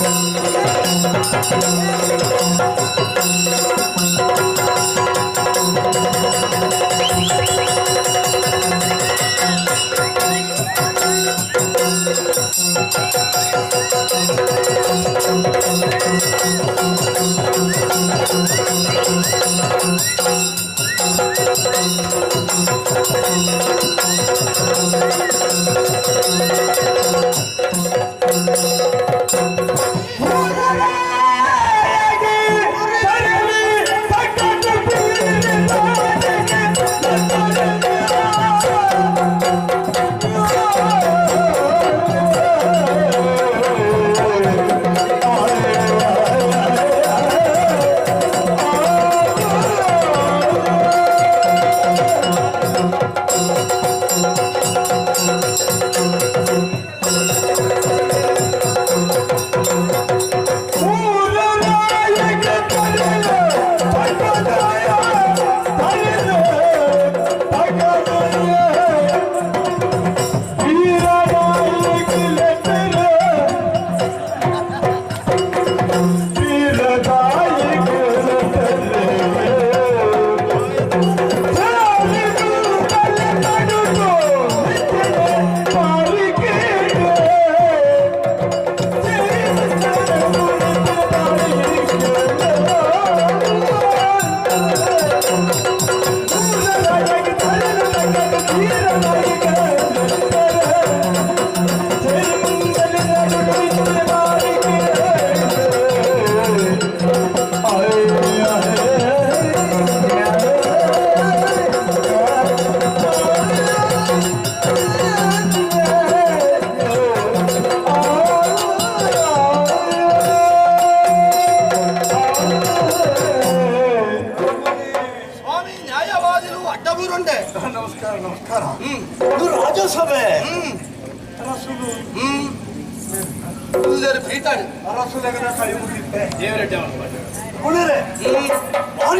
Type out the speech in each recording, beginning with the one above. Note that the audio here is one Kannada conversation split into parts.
Thank you. ಸ್ವಾಮಿ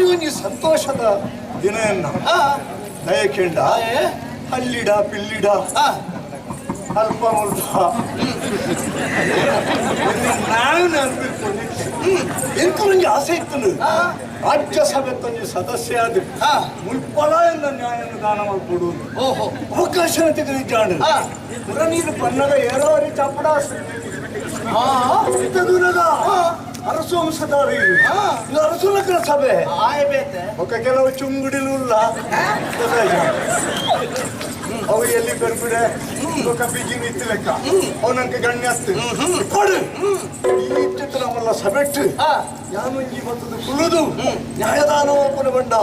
ಭಾರಿ ನೀವು ಸಂತೋಷದ ದಿನಯನ್ನ ದಯ ದಯಕೆಂಡ ಏ? ಹಲ್ಲಿಡ ಪಿಲ್ಲಿಡ ಅಲ್ಪ ಮುಲ್ಪ ನಾನು ಎಂತ ಆಸೆ ಇತ್ತು. ರಾಜ್ಯಸಭೆ ತಂದು ಸದಸ್ಯ ಆದ ಆ. ಮುಲ್ಪಲ ಎನ್ನ ನ್ಯಾಯವನ್ನು ದಾನ ಮಾಡಿಕೊಡುವುದು ಓಹೋ. ಅವಕಾಶ ತೆಗೆದಿದ್ದಾಳೆ. ಪುರ ನೀನು ಪನ್ನಗ ಏರೋರಿ ಚಪ್ಪಡ ಹಾ ದೂರದ. ಅರಸು ವಂಶದವರು ಇದು ಅರಸುಲಕರ ಸಭೆ. ಒಕ್ಕ ಕೆಲವು ಚುಂಗುಡಿಲು ಇಲ್ಲ ಅವು ಎಲ್ಲಿ ಬರ್ಬಿಡೆ? ಒಕ್ಕ ಬಿಗಿ ನಿತ್ತು ಲೆಕ್ಕ. ಅವನಂಕ ಗಣ್ಯ ಅಸ್ತು ಕೊಡು. ಈ ಚಿತ್ರ ನಮ್ಮಲ್ಲ ಸಭೆಟ್ಟು ಯಾನು ಈ ಮತ್ತದು ಕುಲುದು ನ್ಯಾಯದಾನ ಒಪ್ಪನ ಬಂಡ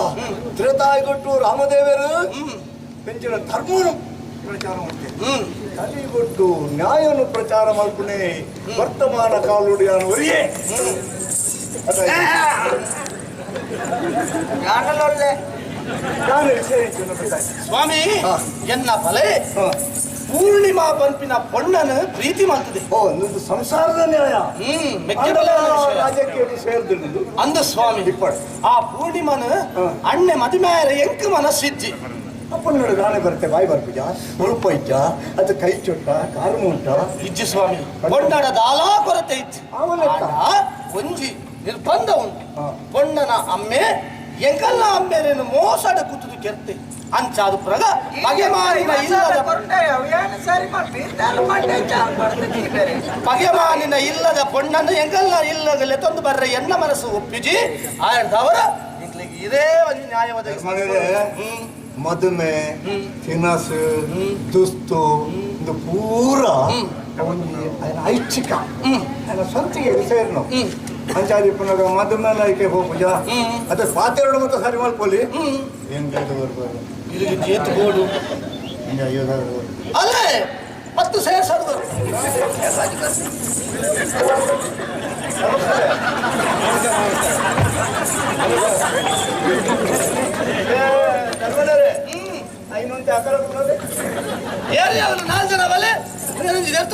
ತ್ರೇತಾಯಿ ಕೊಟ್ಟು ರಾಮದೇವರು ಬೆಂಚಿನ ಧರ್ಮನು ಪ್ರಚಾರ ಮಾಡ್ತೇನೆ. ಹ್ಮ್ ಕಲಿಗೊಟ್ಟು ನ್ಯಾಯವನ್ನು ಪ್ರಚಾರ ಮಾಡ್ಕೊಂಡೆ ವರ್ತಮಾನ ಕಾಲುಡಿಯಾನವರಿಗೆ. ಸ್ವಾಮಿ. ಎನ್ನ ಬಲೆ. ಪೂರ್ಣಿಮಾ ಬಂಪಿನ ಬಣ್ಣನ ಪ್ರೀತಿ ಮಾಡ್ತದೆ. ಓ ನಿಮ್ದು ಸಂಸಾರದ ನ್ಯಾಯ. ರಾಜಕೀಯ ಸೇರಿದ್ದು ಅಂದ ಸ್ವಾಮಿ. ಇಪ್ಪಡು ಆ ಪೂರ್ಣಿಮನ. ಅಣ್ಣೆ ಮದಿಮೇರ ಎಂಕ ಮನಸ್ಸಿದ್ದಿ. ಅಪ್ಪನ ನೋಡಿ ಗಾನೆ ಬರುತ್ತೆ ಬಾಯಿ ಬರ್ಪುಜ ಮುಳುಪ ಇಜ್ಜ ಅದು ಕೈ ಚೊಟ್ಟ ಕಾರು ಮುಂಟ ಇಜ್ಜಿ ಸ್ವಾಮಿ ಪೊಣ್ಣಡ ದಾಲಾ ಕೊರತೆ ಇಜ್ಜಿ ಅವನೆತ್ತ? ಆಡ ಒಂಜಿ ನಿರ್ಬಂಧ ಉಂಟು ಹ. ಪೊಣ್ಣನ ಅಮ್ಮೆ ಎಂಕಲ್ಲ ಅಮ್ಮೆರೇನು ಮೋಸಡ ಕುತ್ತದು ಕೆರ್ತೆ ಅಂಚಾದು ಪ್ರಗ ಬಗೆಮಾನಿನ ಇಲ್ಲದ ಬಗೆಮಾನಿನ ಇಲ್ಲದ ಪೊಣ್ಣನ್ನು ಎಂಗಲ್ಲ ಇಲ್ಲಗಲೆ ತಂದು ಬರ್ರೆ ಎನ್ನ ಮನಸ್ಸು ಒಪ್ಪಿಜಿ ಆಯ್ದವರ ನಿಂಗ್ಲಿಗೆ ಇದೇ ಒಂದು ನ್ಯಾಯ ಒದಗಿಸಿ ಮನೆಗೆ ಹ್ಮ್ ಮದುಮೆ. ತಿನಸು. ದುಸ್ತು ಇದು ಪೂರ. ಒಂದು ಐಚ್ಛಿಕ. ಸ್ವಂತಿಗೆ ಸೇರ್ನು ಅಂಚಾದಿ ಪುನಗ ಮದುಮೆ ಲೈಕೆ ಹೋಗುಜ ಹ್ಮ್. ಅದ ಪಾತೆರಡು ಮತ್ತೆ ಸರಿ ಮಾಡ್ಕೊಳ್ಳಿ ಏನ್ ಬೇಕು ಬರ್ಬೋದು. ಇಲ್ಲಿಗೆ ಜೇತು ಬೋಡು ಹಿಂಗೆ ಅಲ್ಲೇ! ಮತ್ತು ಸೇರ್ಸೋದು ಏರಿ ಅವನು ನಾಲ್ಕು ಜನ ಬಲೆ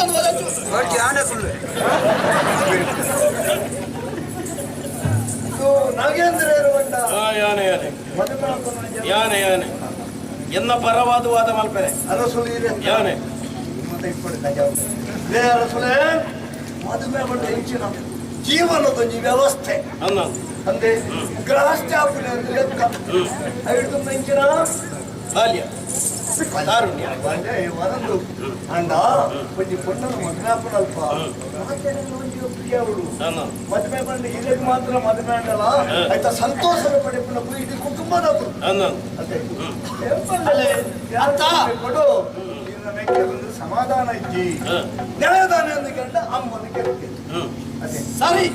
ಹೋದದ್ದು? ಇದು ನಾಗೇಂದ್ರ ಇರುವಂತ ಆ, ಯಾನೆ ಯಾನೆ. ಎನ್ನ ಪರವಾದ ವಾದ ಮಲ್ಪೆರೆ. ಅರಸುಲು ಇದೆ ಯಾನೆ. ಮತ್ತೆ. ಲೇ ಅರಸುಲೆ ಮದುವೆ ಜೀವನದೊಂದು ವ್ಯವಸ್ಥೆ. ಅನ್ನ. ಅಂದ್ರೆ ಗ್ರಹಸ್ಥಾಪನೆ ಅಂದ್ರೆ ಲೆಕ್ಕ ಹಿಡಿದು ಮೆಂಚಿನ ಬಾಲ್ಯ. ತಾರುಣ್ಯ ವರಂದು ಅಂಡ ಒಂಜಿ ಪೊಣ್ಣನ ಮದುವೆ ಅಲ್ಪ ಒಂಜಿ ಪ್ರಿಯ ಅವಳು ಅನ್ನ ಮದುವೆ ಬಂದು ಇದಕ್ಕೆ ಮಾತ್ರ ಮದುವೆ ಅದೇ? ಕೊಡು. ನಿನ್ನ ಮೆಕ್ಕೆ ಬಂದ್ರೆ ಸಮಾಧಾನ ಇದ್ದಿ. ನೆಲದಾನ ಎಂದು ಕಂಡ ಅಮ್ಮನ ಹ್ಮ್. ಅದೇ. ಸರಿ.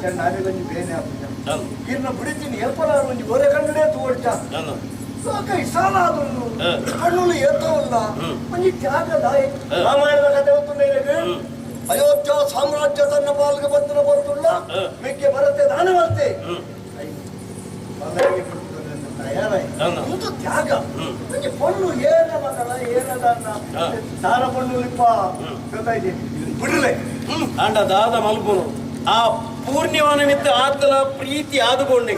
ಚೆಂದ ನಾಳೆಗೊಂದು ಬೇನೆ ಅನ್ನ ಇನ್ನು ಬಿಡಿತೀನಿ ಏಪಲಾರು ಒಂಜಿ ಒರೆ ಕಂಡೇ ತೋಡ್ಚ ಅನ್ನ ಕೈ ಸಾಲ. ಕಣ್ಣುಲು ಏತವಲ್ಲ ಹ್ಮ್. ಒಂಜಿ ತ್ಯಾಗದ ಕಥೆ ಗೊತ್ತುಂಟು ನಿನಗೆ. ಅಯೋಧ್ಯ ಸಾಮ್ರಾಜ್ಯ ತನ್ನ ಪಾಲ್ಗೆ ಬಂಧನ ಬರುತ್ತಿಲ್ಲ. ಮೆಕ್ಕೆ ಬರುತ್ತೆ ನಾನು ಅನ್ನ ಒಂದು ತ್ಯಾಗ. ನನಗೆ ಪಣ್ಣು ಏನ ಮಗಳ ಏನದನ್ನ ಹ. ದಾನ ಪೊಣ್ಣು ಇಪ್ಪ. ಹ್ಮ್. ಗೊತ್ತಾಯ್ತು ಬಿಡ್ಲೆ ಅಂಡ ದಾದ ಮಲ್ಪುನು ಆ ಪೂರ್ಣಿಮ ನಿಮಿತ್ತ ಆತನ ಪ್ರೀತಿ ಆದುಕೊಂಡೆ.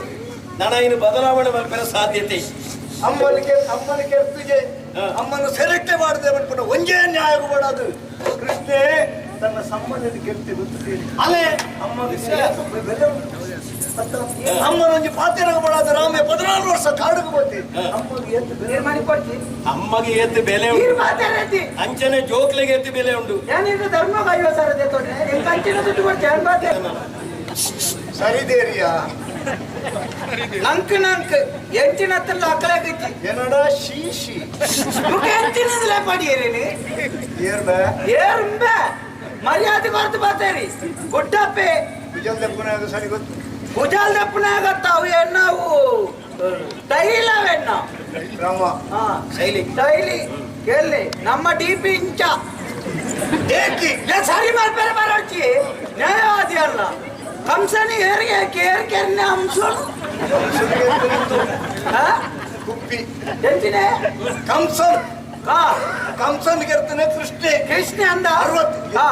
ನಾನು ಇನ್ನು ಬದಲಾವಣೆ ಮಲ್ಪಿನ ಸಾಧ್ಯತೆ ಅಮ್ಮನಿಗೆ ಅಮ್ಮನ ಕೆರ್ತಿಗೆ ಹ. ಅಮ್ಮನ ಸೆಲೆಕ್ಟ್ ಮಾಡದೆ ಬಿಟ್ಬಿಟ್ಟು ಒಂದೇ ನ್ಯಾಯ ಅದು. ಕೃಷ್ಣೆ ತನ್ನ ಸಂಬಂಧದ ಕೆರ್ತಿ ಗೊತ್ತಿದೆ. ಅಲೆ ಬೆಲೆ ಅಮ್ಮನ ಒಂಜಿ ಪಾತ್ರ ಕೊಡೋದು ರಾಮೆ ಪದಿನಾರು ವರ್ಷ ಕಾಡಿಗೆ ಹೋತಿ ಹ. ಅಮ್ಮಗೆ ಎತ್ತು ಬೆಲೆ ಮಾಡಿ ಕೊಡ್ತಿ ಅಮ್ಮಗೆ ಎದ್ದು ಬೆಲೆ ಉಂಟು. ಅಂಚನೆ ಜೋಕ್ಲಿಗೆ ಎತ್ತು ಬೆಲೆ ಉಂಟು. ಏನಿದ್ರು ಧರ್ಮ ಐವತ್ತು ಸಾವಿರ ಕಂಚಿನ ದುಡ್ಡು ಸರಿದೇರಿಯಾ ನಂಕ್ ನಂಕ್ ಎಂಟಿನ ಹತ್ತಲ್ಲ ಅಕ್ಕಲಾಗೈತಿ ಏನಡ ಶೀಶಿ ಮುಖ ಎಂಚಿನದಲೇ ಪಡಿಯೇರಿ ಏರ್ಬ ಏರ್ಬ ಮರ್ಯಾದೆ ಕೊರತು ಬರ್ತಾರಿ ಗುಡ್ಡಪ್ಪೆ. ಭುಜಲ್ ಪುನಃ ಅದು ಸರಿ ಗೊತ್ತು ಭುಜಾಲ್ ದಪ್ಪನಾಗತ್ತಾವು ಎಣ್ಣವು ತೈಲವೆಣ್ಣ ರಾಮ. ಹಾ ಶೈಲಿ. ತೈಲಿ. ಎಲ್ಲಿ? ನಮ್ಮ ಡಿ ಪಿ ಇಂಚ. ಏಕಿ. ಸರಿ ಮಾಡ್ಬೇರೆ ಬರೋಚಿ ನ್ಯಾಯವಾದಿ ಅಲ್ಲ. ಕಂಸನಿ ಏರಿಗೆ ಕೇರ್ ಕೆರ್ನೆ ಹಂಸನು? ಹಾ? ಕುಪ್ಪಿ. ಎಂಚಿನೆ ಕಂಸನ್. ಹಾ. ಕಂಸನ್ ಗೆರ್ತನೆ ಕೃಷ್ಣೆ. ಕೃಷ್ಣ ಅಂದ? ಅರವತ್ತು. ಹಾ.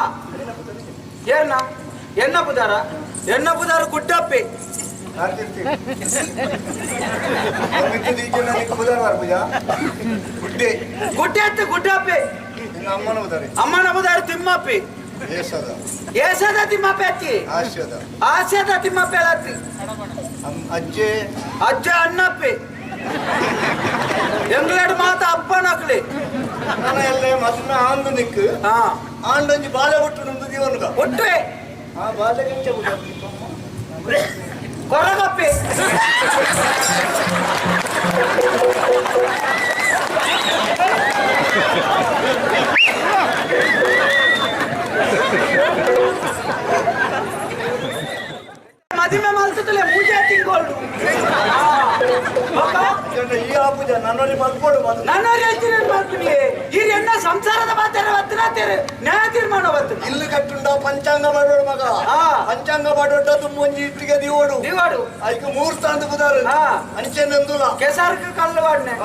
ಏನ ಎನ್ನ ಪುದಾರ? ಎನ್ನ ಪುದಾರ ಗುಡ್ಡಪ್ಪೆ. ಗುಡ್ಡೆ. ಗುಡ್ಡೆ ಅತ್ತೆ ಗುಡ್ಡಪ್ಪೆ. ಅಮ್ಮನ ಬುದಾರ ತಿಮ್ಮಪ್ಪೆ. ಏಸದ. ಏಸದ ತಿಮ್ಮಪ್ಪೆ ಹಚ್ಚಿ ಆಶ್ಯದ ಆಸ್ಯದ ತಿಮ್ಮ ಅಮ್- ಅಜ್ಜೆ. ಅಜ್ಜ ಅಣ್ಣಪ್ಪೆ. ಎಂಗ್ಲೆಡ್ ಮಾತ ಅಪ್ಪನಕ್ಲಿ ನನ್ನ ಎಲ್ಲ ಮದ್ನ ಆಂದು ನಿಕ್ ಹಾ. ಆಂಡೊಂಜಿ ಬಾಲೆ ಬಿಟ್ಟು ನಮ್ದು ಜೀವನಗ ಒಟ್ಟೆ ಆ ಬಾಲೆಗೆ ಕೊರಗಪ್ಪೆ ಮದುವೆ ಮಲ್ತದಲೆ ಮೂಜೆ ತಿಂಗಳು ಈ ಆಪುಜ ನನ್ನಲ್ಲಿ ಮಲ್ಕೊಡು ಮದ್ ನನ್ನ ಹೇಳ್ತೀನಿ ಮಾಡ್ತೀನಿ ಈಗ ಎನ್ನ ಸಂಸಾರದ ಮಾತಾಡ ಬತ್ತನಾತೇರೆ ನ್ಯಾಯ ತೀರ್ಮಾನ ಬರ್ತದೆ ಇಲ್ಲಿ ಕಟ್ಟುಂಡ ಪಂಚಾಂಗ ಮಾಡೋಡು ಮಗ. ಆ. ಪಂಚಾಂಗ ಮಾಡೋದು ಮುಂಜಿ ಇಟ್ಟಿಗೆ ದಿವೋಡು. ದಿವಾಡು. ಅದಕ್ಕೆ ಮೂರ್ ಸ್ಥಾನ ಬುದಾರ ಆ. ಅಂಚೆ ನಂದುಲ. ಕೆಸರ್ಕ ಕಲ್ಲು ವಾಡ್ನೆ.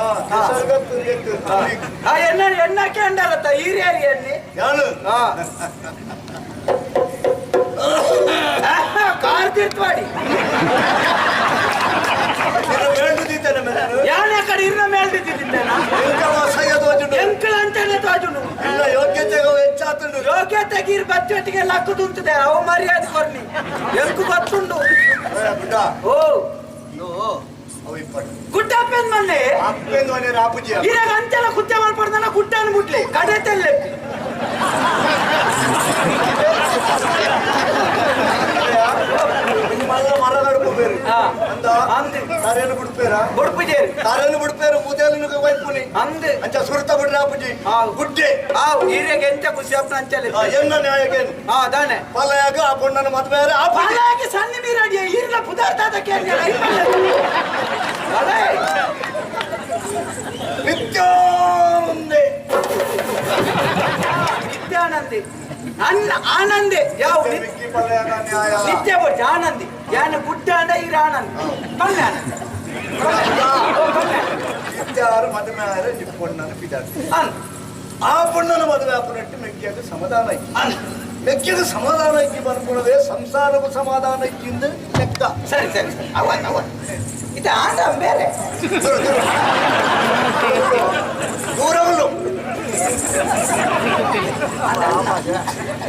ಆ ಎನ್ನ ಎನ್ನ ಕೇಂಡಲತ್ತ ಹಿರಿಯರಿ ಎಣ್ಣೆ ಯಾನು ಕಾರ್ ತೀರ್ಥವಾಡಿ ಯಾನ ಕಡೆ ಇರ್ನ ಮೇಲ್ದಿದ್ದೇನ ಎಂಕಳ ಅಂತಾನೆ ತಾಜುನು ಇಲ್ಲ ಯೋಗ್ಯತೆಗೆ ಹೆಚ್ಚಾತುಂಡು ಯೋಗ್ಯತೆ ಗೀರ್ ಬಚ್ಚೊಟ್ಟಿಗೆ ಲಕ್ಕದು ಉಂಟದೆ ಅವ ಮರ್ಯಾದೆ ಕೊರ್ನಿ. ಎಂಕು ಬತ್ತುಂಡು. ಓ. ಇಪ್ಪಟ್ಟು ಗುಡ್ಡಪ್ಪನ್ ಮಲ್ಲೆ ಅಪ್ಪೆಂದು ಮನೆ ರಾಪುಜಿ ಇರಾಗ ಅಂತೆಲ್ಲ ಕುತ್ತೆ ಮಾಡ್ಪಡ್ದಾನ ಗುಡ್ಡ ಮುಟ್ಲಿ. ಕಡೆ ತೆಲ್ಲೆ. ನಿಮ್ಮಲ್ಲ ಮರ ನಡುಪು ಬೇರೆ ಹಾ. ಅಂದ ಅಂದ್. ತಾರೇನು ಬಿಡ್ಪೇರ ಬುಡ್ಪುಜೇರಿ ತಾರೇನು ಬಿಡ್ಪೇರು ಮುದೇಲಿನ ವೈಪುನಿ ಅಂದ್ ಅಂಚ ಸುರತ ಬಿಡ್ರಿ ಆಪುಜಿ ಹಾ. ಗುಡ್ಡೆ ಆ ಹಿರಿಯಗೆ ಎಂತ ಖುಷಿ ಅಪ್ಪ ಅಂಚಲೆ ಆ, ಎನ್ನ ನ್ಯಾಯಗೇನು ಹಾ ದಾನೆ ಪಲಯಾಗ ಆ ಪೊಣ್ಣನ ಮದ್ವೆ ಆ ಪುಜಿ ಪಾಲಾಗಿ ಸಣ್ಣ ಅನ್ನ ಆನಂದಿ. ಯಾವ ನಿತ್ಯ ಬಡ್ಜ ಆನಂದಿ. ಯಾನ ಗುಡ್ಡ ಅಂದ ಈಗ ಆನಂದಿ. ಪಲ್ಲೆ ಆನಂದಿ ಮದುವೆ ಪೊಣ್ಣನ ಅನ್ ಆ ಪೊಣ್ಣನ ಮದುವೆ ಆಪನಟ್ಟು ಮೆಕ್ಕಿಯಾಗ ಸಮಾಧಾನ ಐತಿ. ಮೆಕ್ಕಿಯಾಗ ಸಮಾಧಾನ ಐತಿ ಬರ್ಕೊಳ್ಳದೆ ಸಮಾಧಾನ ಐತಿಂದ ಲೆಕ್ಕ. ಸರಿ ಸರಿ ಸರಿ. ಅವನ್ ಅವನ್ ಇದು ಆನಂದ ಬೇರೆ. ದೂರವಲ್ಲು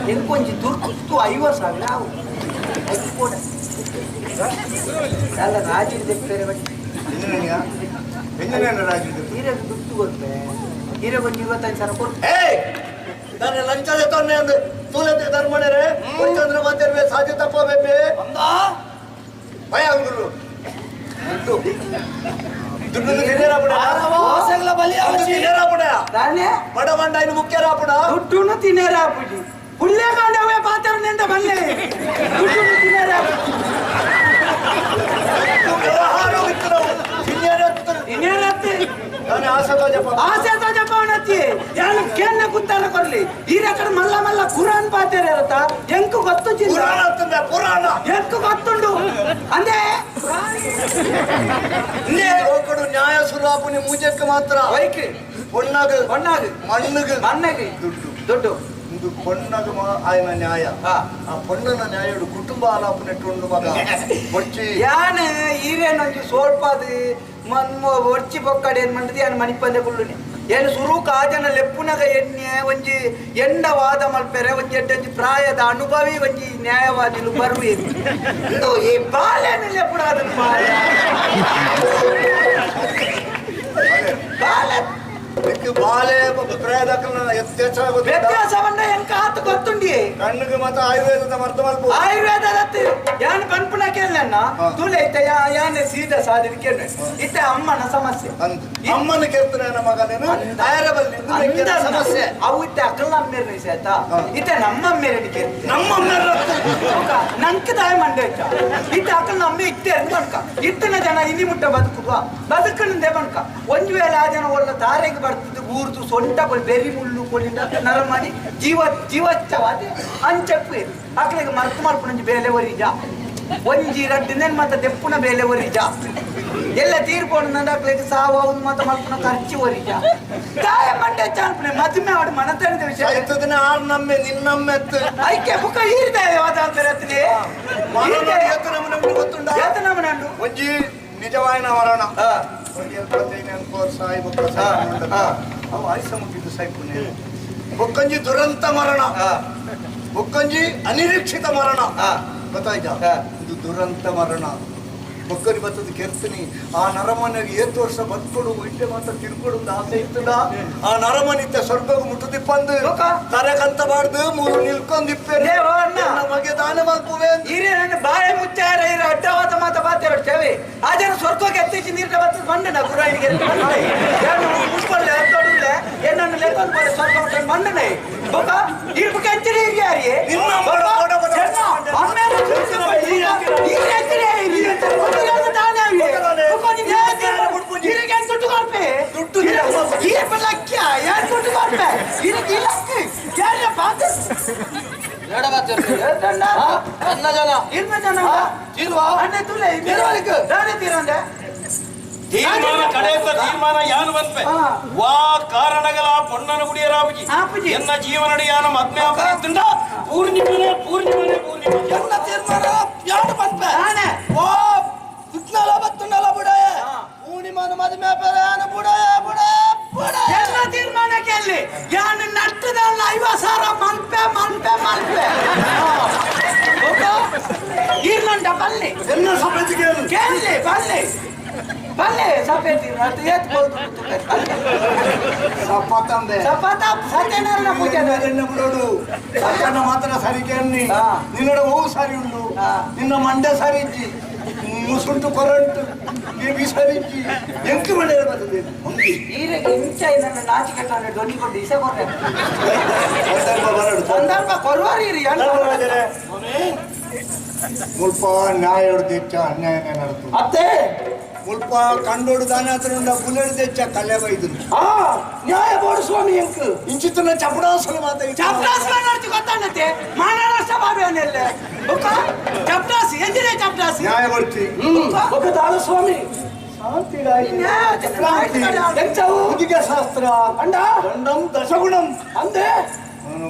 ನಿನ್ಕೊಂಚಿ ದುರ್ಕುಸ್ತು ಐವತ್ತು ಸಾವಿರ ನಾವು ಕೂಡ ಅಲ್ಲ ರಾಜೀವ್ ದೇವ್ರೆ ಬನ್ನಿ ಹೀರೋ ದುಡ್ಡು ಕೊಡ್ತೆ ಹೀರೋ ಬಂದು ಇವತ್ತೈದು ಸಾವಿರ ಕೊಡ್ತೆ ಲಂಚ ತಂದೆ ಅಂದ್ರೆ ತೂಲತೆ ಧರ್ಮಣರೇ ಕುರಿತಂದ್ರ ಮಾತಾಡ್ಬೇಕು ಸಾಧ್ಯ ತಪ್ಪಬೇಕು ಭಯ ಗುರು ದುಡ್ಡು ದುಡ್ಡು ನೀನೇ ರಾಪಡ ಆಸೆಗಳ ಬಲಿ ನೀನೇ ರಾಪಡ ರಾಣೆ ಬಡವಂಡ ಇನ್ನು ಮುಖ್ಯ ರಾಪಡ ದುಡ್ಡು ತಿನ್ನೇ ರಾಪಡಿ ಹುಲ್ಲೇ ಕಂಡವೇ ಪಾತ್ರ ನಿಂದ ಬಂದೆ ಆಸೆತ ಜಪವನತ್ತಿ ಯಾನು ಕೇನ್ನ ಕುತ್ತಾರ ಕೊರ್ಲಿ ಈರಕಡೆ ಮಲ್ಲ ಮಲ್ಲ ಕುರಾನ್ ಪಾತೇರ ಇರತ್ತ ಎಂಕು ಗೊತ್ತು ಚಿಂತ పురాణ వస్తుందా పురాణ ಎಂಕು ಗೊತ್ತುಂಡು ಅಂದೆ నీ ఒకడు న్యాయ సురాపుని మూజెక్క మాత్ర ವೈಕಿ పొన్నగు ಬಣ್ಣಾಗ మన్నుగు ಮಣ್ಣಗೆ ದುಡ್ಡು ದುಡ್ಡು ಇದು పొన్నగు మా- ఆయన న్యాయ ఆ. ఆ పొన్నన న్యాయుడు కుటుంబ ఆలాపునట్టుండు మగ వచ్చి ಯಾನ ಈರೇನೊಂಜಿ ಸೋಲ್ಪಾದು ಮನ್ಮ ಒರ್ಚಿ ಬೊಕ್ಕಡೆ ಏನ್ ಮಂಡದಿ ಅನ್ ಮಣಿಪಂದೆ ಕುಳ್ಳುನಿ ಏನು ಸುರು ಕಾಜನ ಲೆಪ್ಪುನಗ ಎಣ್ಣೆ ಒಂಜಿ ಎಂಡ ವಾದ ಮಲ್ಪೆರೆ ಒಂಜಿ ಎಡ್ಡಂಜಿ ಪ್ರಾಯದ ಅನುಭವಿ ಒಂಜಿ ನ್ಯಾಯವಾದಿಲು ಬರುವೆ ಇದು ಈ ಬಾಲೆನ ಲೆಪ್ಪುನ ಅದನ್ನು ಮಾಯ ಬಾಲೆ నీకు బాలే ప్రయోజకుల ఎత్తేసాగుతుందా ವ್ಯತ್ಯಾಸವನ್ನ ಎಂಕ ಆತು ಗೊತ್ತುಂಡಿ ಕಣ್ಣಿಗೆ ಮಾತ್ರ ಆಯುರ್ವೇದದ ಮರ್ತ ಮಲ್ಪ ಆಯುರ್ವೇದದತ್ತಿ ಯಾನ್ ಹಾ. ಇತ್ತ ಯಾನೆ ಸೀದಾ ಸಾಧನೆ ಕೇಳ ಇತ್ತ ಅಮ್ಮನ ಸಮಸ್ಯೆ. ಅಮ್ಮನ ಕೇಳ್ತಾನೆ ಮಗ ನೀನು ಅಂದ- ಸಮಸ್ಯೆ. ಅವು ಇತ್ತ ಅಕ್ಕಲ ಅಮ್ಮೇರ್ ಸೇತ. ಇತ್ತ ನಮ್ಮ ಅಮ್ಮೇರ್ ಕೇಳ್ತೆ ನಮ್ಮ ನಂಕ ದಾಯ ಮಂಡೆ ಇತ್ತ ಇತ್ತ ಅಕ್ಕಲ ಅಮ್ಮೆ ಇತ್ತೆ ಬನ್ಕ ಇತ್ತಿನ ಜನ ಇಲ್ಲಿ ಮುಟ್ಟ ಬದುಕುವ. ಬದುಕಣಿಂದೆ ಬನ್ಕ ಒಂದ್ ವೇಳೆ ಆ ಜನ ಒಳ್ಳೆ ತಾರೆಗೆ ಬರ್ತಿದ್ದು ಊರ್ದು ಸೊಂಟ ಬೆರಿ ಮುಳ್ಳು ಕೊಲಿಂದ ನರ ಮಾಡಿ ಜೀವ ಜೀವಚ್ಚವಾದೆ ಅಂಚಪ್ಪು ಅಕ್ಕಲಿಗೆ ಮರ್ತು ಮಾಡ್ಕೊಂಡು ಬೇಲೆ ಒರಿಜ ಒಂಜಿ ರಡ್ಡಿನೇನ್ ಮತ್ತೆ ದೆಪ್ಪುನ ಬೇಲೆ ಒರಿಜ. ಎಲ್ಲ ತೀರ್ಕೊಂಡು ನಂದಾಕ್ಲಿಕ್ಕೆ ಸಾವು ಅವನು ಮತ್ತೆ ಮಲ್ಪುನ ಖರ್ಚು ಒರಿಜ. ತಾಯ ಮಂಡೆ ಚಾಲ್ಪನೆ ಮದುವೆ ಆಡು ಮನತನದ ವಿಷಯ. ಆಯ್ತದನ್ನ ಆರ್ ನಮ್ಮೆ ನಿನ್ನಮ್ಮೆ ಐಕೆ ಐಕ್ಯ ಬುಕ್ಕ ಈರ್ದೆ ವಾದಾಂತರ ಎತ್ತಲಿ ಮನೋನ ಎತ್ತು ನಮ್ಮನೆ ಗೊತ್ತುಂಡ ಏತನಮನಂಡು ಒಂಜಿ ನಿಜವಾಯಿನ ವರಣ. ಅವು ಆಯ್ಸ ಮುಗಿದ್ದು ಸಾಯ್ಪುನೆ ಬೊಕ್ಕಂಜಿ ದುರಂತ ಮರಣ. ಬೊಕ್ಕಂಜಿ ಅನಿರೀಕ್ಷಿತ ಮರಣ. ಗೊತ್ತಾಯ್ತಾ? ಹಾ. ಇದು ದುರಂತ ಮರಣ ಬೊಕ್ಕರಿ ಬತ್ತದ ಕೆರ್ತನಿ ಆ ನರಮನಿಗೆ ಏತ್ ವರ್ಷ ಬದುಕೊಡು ಇಟ್ಟೆ ಮಾತ್ರ ತಿರ್ಕೊಡು ಆಸೆ ಇತ್ತದ ಆ ನರಮನಿತ್ತ ಸ್ವರ್ಗ ಮುಟ್ಟುದಿಪ್ಪಂದು. ತರಕಂತ ಬಾರ್ದು ಮೂರು ನಿಲ್ಕೊಂಡಿಪ್ಪೆ. ನಮಗೆ ದಾನ ಮಲ್ಪುವೆ ಹಿರಿಯ ನನ್ನ ಬಾಯ ಮುಚ್ಚಾರ ಇರ ಅಡ್ಡವಾದ ಮಾತ ಮಾತಾಡ್ತೇವೆ ಆ ಜನ ಸ್ವರ್ಗಕ್ಕೆ ಎತ್ತಿಸಿ ನೀರಿನ ಬತ್ತದ ಮಂಡನ ಗುರಾಯಿಗೆ ಏನು ಮುಸ್ಕೊಳ್ಳೆ ಎತ್ತೊಡುಲೆ ಏನನ್ನು ಲೆಕ್ಕೊಂಡು ಮಾಡಿ ಸ್ವರ್ಗ ಮುಟ್ಟ ಮಂಡನೆ ಬೊಕ ಇರ್ಬೇಕು ಎಚ್ಚರಿ ಹಿರಿಯಾರಿ ನಿಮ್ಮ ಬಡ ಬಡ ಬಡ ಆಮೇಲೆ ಹಿರಿಯ ಎಚ್ಚರಿ ದುಡ್ಡು ಲಕ್ಷ್ಯ ಯಾರು ದುಡ್ಡು ಕೊಡ್ಪೆ ಇದಕ್ಕೆ ಇಲಕ್ಕೆ ಯಾರ ಪಾತ್ರ ಅನ್ನ ಜನ ಇರ್ಮ ಜನ ಇಲ್ವಾ ಅಣ್ಣ ತುಲೆ ಮೆರವಣಿಗೆ ದಾರಿ ತೀರಂದೆ ತೀರ್ಮಾನ ಕಡೆಯತ್ತ ತೀರ್ಮಾನ ಯಾನು ಬಂದ್ಪೆ ಹಾ. ವಾ ಕಾರಣಗಳ ಪೊಣ್ಣನ ಗುಡಿಯರಾಪುಜಿ ಆಪುಜಿ. ಎನ್ನ ಜೀವನಡಿ ಯಾನ ಮದ್ಮೆ ಆಪುಜಿದ್ದಿಂದ ಪೂರ್ಣಿಮನೆ ಪೂರ್ಣಿಮನೆ ಪೂರ್ಣಿಮೆ. ಎಲ್ಲ ತೀರ್ಮಾನ? ಯಾರು ಬಂತ ನಾನೇ. ಓ ವಿಜ್ಞಾನ ಬತ್ತುಂಡಲ ಬುಡಾಯ ಪೂರ್ಣಿಮಾನ ಮದುವೆ ಪೇರಾನ ಬುಡಾಯ ಬುಡ ಬುಡಾಯ ಎಲ್ಲ ತೀರ್ಮಾನಕ್ಕೆ ಅಲ್ಲಿ ಯಾನು ನಟ್ಟದಲ್ಲ ಸಾರ ಸಾವಿರ ಮಲ್ಪೆ ಮಲ್ಪೆ ಮಲ್ಪೆ ಇರ್ಲಂಟ ಬಲ್ಲಿ ಎಲ್ಲ ಸಭೆಗೆ ಕೇಳಿ. ಬಲ್ಲಿ ಬಲ್ಲಿ ಸಭೆ ಸಪ್ಪತ್ತಂದೆ ಸಪಾತ ಸತ್ಯನಾರಾಯಣ ಪೂಜೆ ಬಿಡೋಡು. ಸಕ್ಕನ ಮಾತ್ರ ಸರಿ ಕೇಳಿ ಹಾ. ನಿನ್ನಡ ಹೂವು ಸರಿ ಉಂಡು ಹಾ. ನಿನ್ನ ಮಂಡೆ ಸರಿ ಇಜ್ಜಿ ಮುಸುಂಟು ಕೊರಂಟು. ಕಿವಿ ಸರಿ ಇಜ್ಜಿ ಎಂಕು ಮನೆ ಬರ್ತದೆ ಈರಿಗೆ ಇಂಚ ನನ್ನ ನಾಚಿಕೆ ಕಂಡು ಕೊಟ್ಟು ಇಸ ಕೊಟ್ಟೆ ಸಂದರ್ಭ ಕೊರುವಾರಿ ಇರಿ ಮುಲ್ಪ ನ್ಯಾಯ ಹಿಡ್ದಿಚ್ಚ ಅನ್ಯಾಯ ನಡೆದು. ಅತ್ತೆ ಮುಲ್ಪ ಕಂಡೋಡು ದಾನ ಹತ್ರ ಬುಲೆಡ್ ತೆಚ್ಚ ಕಲೆ ಬೈದ್ರು ಆ ನ್ಯಾಯ ಬೋರ್ಡು ಸ್ವಾಮಿ ಎಂಕು ಇಂಚಿತ್ತನ ಚಪಡಾಸಲು ಮಾತ ಚಪ್ಟಾಸ್ ನೋಡ್ತಿ ಗೊತ್ತಾಗತ್ತೆ ಮಹಾರಾಷ್ಟ್ರ ಬಾಬೇನೆಲ್ಲ ಚಪ್ಟಾಸ್ ಎಂದಿದೆ ಚಪ್ಟಾಸ್ ನ್ಯಾಯ ಬರ್ತಿ ఒక దాన స్వామి ಹುದಿಗೆ ಶಾಸ್ತ್ರ అండ ದಂಡಂ ದಶಗುಣಂ అందే ಅವನು